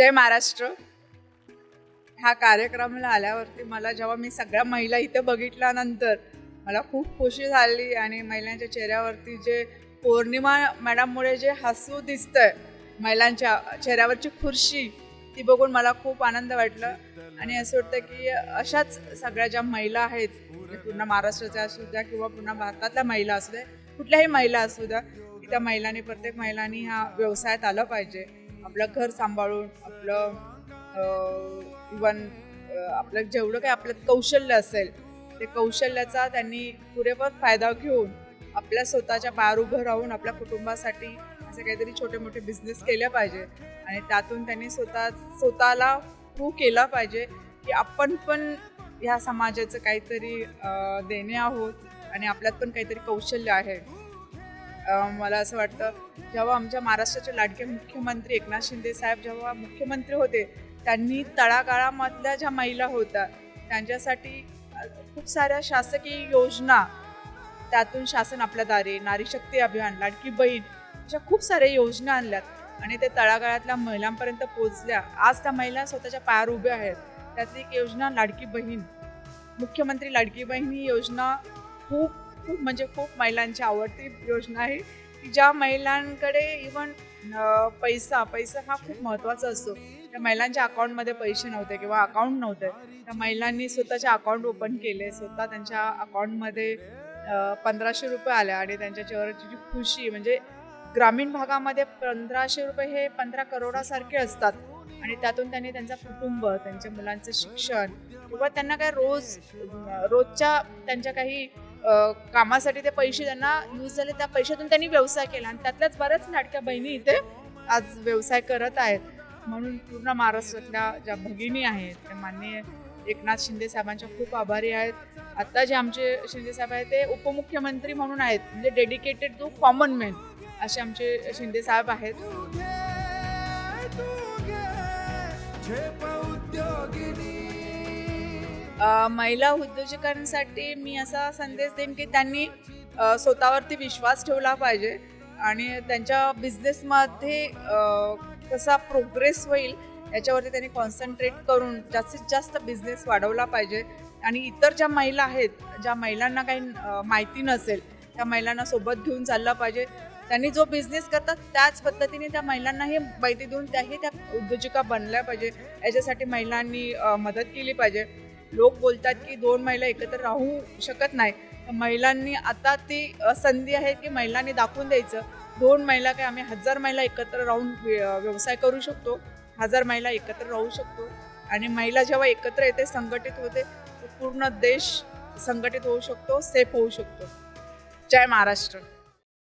जय महाराष्ट्र. ह्या कार्यक्रमाला आल्यावरती मला जेव्हा मी सगळ्या महिला इथे बघितल्यानंतर मला खूप खुशी झाली आणि महिलांच्या चेहऱ्यावरती जे पौर्णिमा मॅडममुळे जे हसू दिसतंय महिलांच्या चेहऱ्यावरची खुर्शी ती बघून मला खूप आनंद वाटलं. आणि असं वाटतं की अशाच सगळ्या ज्या महिला आहेत म्हणजे पूर्ण महाराष्ट्राच्या असू द्या किंवा पूर्ण भारतातल्या महिला असू द्या कुठल्याही महिला असू द्या की त्या महिलांनी प्रत्येक महिलांनी ह्या व्यवसायात आलं पाहिजे. आपलं घर सांभाळून आपलं इवन आपलं जेवढं काही आपलं कौशल्य असेल ते कौशल्याचा त्यांनी पुरेपूर फायदा घेऊन आपल्या स्वतःच्या पायावर उभं राहून आपल्या कुटुंबासाठी असे काहीतरी छोटे मोठे बिझनेस केले पाहिजे. आणि त्यातून त्यांनी स्वतः स्वतःला प्रूव्ह केला पाहिजे की आपण पण ह्या समाजाचं काहीतरी देणे आहोत आणि आपल्यात पण काहीतरी कौशल्य आहे. मला असं वाटतं जेव्हा आमच्या महाराष्ट्राचे लाडके मुख्यमंत्री एकनाथ शिंदे साहेब जेव्हा मुख्यमंत्री होते त्यांनी तळागाळामधल्या ज्या महिला होत्या त्यांच्यासाठी खूप साऱ्या शासकीय योजना त्यातून शासन आपल्या दारे नारी शक्ती अभियान लाडकी बहीण अशा खूप साऱ्या योजना आणल्यात. आणि ते तळागाळातल्या महिलांपर्यंत पोचल्या आज त्या महिला स्वतःच्या पायावर उभ्या आहेत. त्यातली एक योजना लाडकी बहीण. मुख्यमंत्री लाडकी बहीण ही योजना खूप खूप म्हणजे खूप महिलांची आवडती योजना आहे. की ज्या महिलांकडे इवन पैसा पैसा हा खूप महत्त्वाचा असतो. त्या महिलांच्या अकाउंटमध्ये पैसे नव्हते किंवा अकाउंट नव्हते. त्या महिलांनी स्वतःचे अकाउंट ओपन केले स्वतः त्यांच्या अकाउंटमध्ये पंधराशे रुपये आले आणि त्यांच्या चेहऱ्याची जी खुशी म्हणजे ग्रामीण भागामध्ये पंधराशे रुपये हे पंधरा करोडासारखे असतात. आणि त्यातून त्यांनी त्यांचं कुटुंब त्यांच्या मुलांचं शिक्षण किंवा त्यांना काय रोज रोजच्या त्यांच्या काही कामासाठी ते पैसे त्यांना यूज झाले त्या पैशातून त्यांनी व्यवसाय केला. आणि त्यातल्याच बऱ्याच लाडक्या बहिणी इथे आज व्यवसाय करत आहेत. म्हणून पूर्ण महाराष्ट्रातल्या ज्या भगिनी आहेत त्या माननीय एकनाथ शिंदे साहेबांच्या खूप आभारी आहेत. आता जे आमचे शिंदे साहेब आहेत ते उपमुख्यमंत्री म्हणून आहेत. म्हणजे डेडिकेटेड टू कॉमन मॅन असे आमचे शिंदे साहेब आहेत. महिला उद्योजकांसाठी मी असा संदेश देईन की त्यांनी स्वतःवरती विश्वास ठेवला पाहिजे आणि त्यांच्या बिझनेसमध्ये कसा प्रोग्रेस होईल याच्यावरती त्यांनी कॉन्सन्ट्रेट करून जास्तीत जास्त बिझनेस वाढवला पाहिजे. आणि इतर ज्या महिला आहेत ज्या महिलांना काही माहिती नसेल त्या महिलांना सोबत घेऊन चाललं पाहिजे. त्यांनी जो बिझनेस करतात त्याच पद्धतीने त्या महिलांनाही माहिती देऊन त्याही त्या उद्योजिका बनल्या पाहिजे. याच्यासाठी महिलांनी मदत केली पाहिजे. लोक बोलतात की दोन महिला एकत्र राहू शकत नाही. महिलांनी आता ती संधी आहे की महिलांनी दाखवून द्यायचं. दोन महिला काय आम्ही हजार महिला एकत्र राहून व्य- व्यवसाय करू शकतो. हजार महिला एकत्र राहू शकतो. आणि महिला जेव्हा एकत्र येते संघटित होते पूर्ण देश संघटित होऊ शकतो सेफ होऊ शकतो. जय महाराष्ट्र.